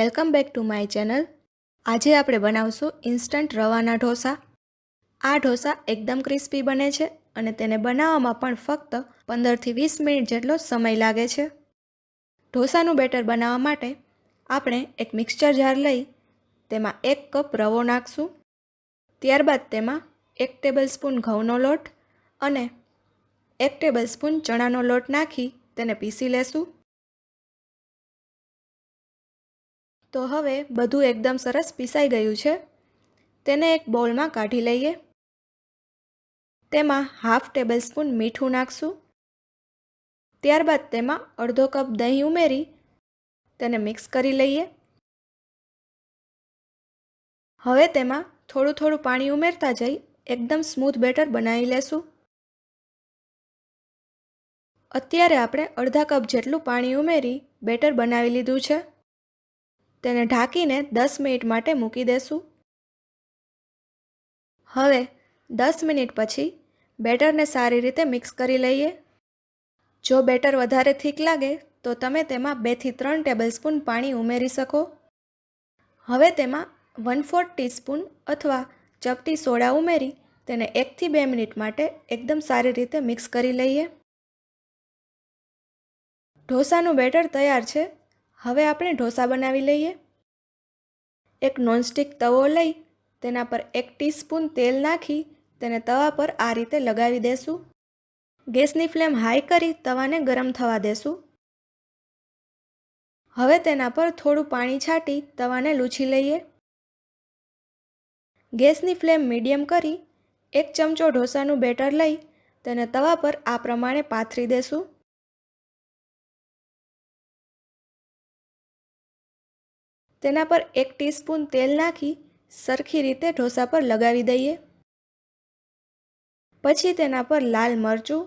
Welcome back to my channel. આજે આપણે બનાવશું ઇન્સ્ટન્ટ રવાના ઢોસા. આ ઢોસા એકદમ ક્રિસ્પી બને છે અને તેને બનાવવામાં પણ ફક્ત પંદરથી વીસ મિનિટ જેટલો સમય લાગે છે. ઢોસાનું બેટર બનાવવા માટે આપણે એક મિક્સચર જાર લઈ તેમાં એક કપ રવો નાખશું. ત્યારબાદ તેમાં એક ટેબલ સ્પૂન ઘઉંનો લોટ અને એક ટેબલ સ્પૂન ચણાનો લોટ નાખી તેને પીસી લેશું. તો હવે બધું એકદમ સરસ પીસાઈ ગયું છે. તેને એક બોલમાં કાઢી લઈએ. તેમાં હાફ ટેબલ સ્પૂન મીઠું નાખશું. ત્યારબાદ તેમાં અડધો કપ દહીં ઉમેરી તેને મિક્સ કરી લઈએ. હવે તેમાં થોડું થોડું પાણી ઉમેરતા જઈ એકદમ સ્મૂથ બેટર બનાવી લેશું. અત્યારે આપણે અડધા કપ જેટલું પાણી ઉમેરી બેટર બનાવી લીધું છે. તેને ઢાંકીને દસ મિનિટ માટે મૂકી દેશું. હવે દસ મિનિટ પછી બેટરને સારી રીતે મિક્સ કરી લઈએ. જો બેટર વધારે થીક લાગે, તો તમે તેમાં બેથી ત્રણ ટેબલસ્પૂન પાણી ઉમેરી શકો. હવે તેમાં વન ફોર્થ ટીસ્પૂન અથવા ચપટી સોડા ઉમેરી તેને એકથી બે મિનિટ માટે એકદમ સારી રીતે મિક્સ કરી લઈએ. ઢોસાનું બેટર તૈયાર છે હવે આપણે ઢોસા બનાવી લઈએ. એક નોનસ્ટિક તવો લઈ, તેના પર એક ટીસ્પૂન તેલ નાખી, તેને તવા પર આ રીતે લગાવી દેશું. ગેસની ફ્લેમ હાઈ કરી તવાને ગરમ થવા દેશું. હવે તેના પર થોડું પાણી છાંટી તવાને લૂછી લઈએ. ગેસની ફ્લેમ મીડિયમ કરી, એક ચમચો ઢોસાનું બેટર લઈ, તેને તવા પર આ પ્રમાણે પાથરી દેશું. તેના પર એક ટીસ્પૂન તેલ નાખી સરખી રીતે ઢોસા પર લગાવી દઈએ. પછી તેના પર લાલ મરચું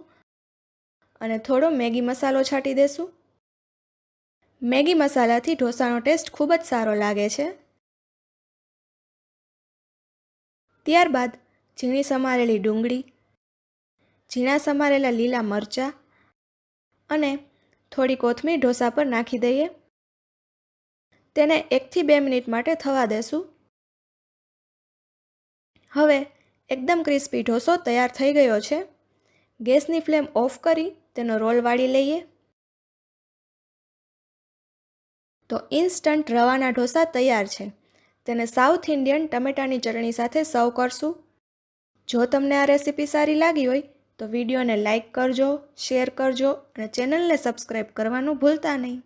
અને થોડો મેગી મસાલો છાંટી દેશું. મેગી મસાલાથી ઢોસાનો ટેસ્ટ ખૂબ જ સારો લાગે છે. ત્યારબાદ ઝીણી સમારેલી ડુંગળી, ઝીણા સમારેલા લીલા મરચાં અને થોડી કોથમીર ઢોસા પર નાખી દઈએ. તેને એકથી બે મિનિટ માટે થવા દેશું હવે એકદમ ક્રિસ્પી ઢોસો તૈયાર થઈ ગયો છે. ગેસની ફ્લેમ ઓફ કરી તેનો રોલ વાળી લઈએ. તો ઇન્સ્ટન્ટ રવાના ઢોસા તૈયાર છે. તેને સાઉથ ઇન્ડિયન ટમેટાની ચટણી સાથે સર્વ કરશું. જો તમને આ રેસીપી સારી લાગી હોય તો વિડીયોને લાઇક કરજો, શેર કરજો અને ચેનલને સબસ્ક્રાઈબ કરવાનું ભૂલતા નહીં.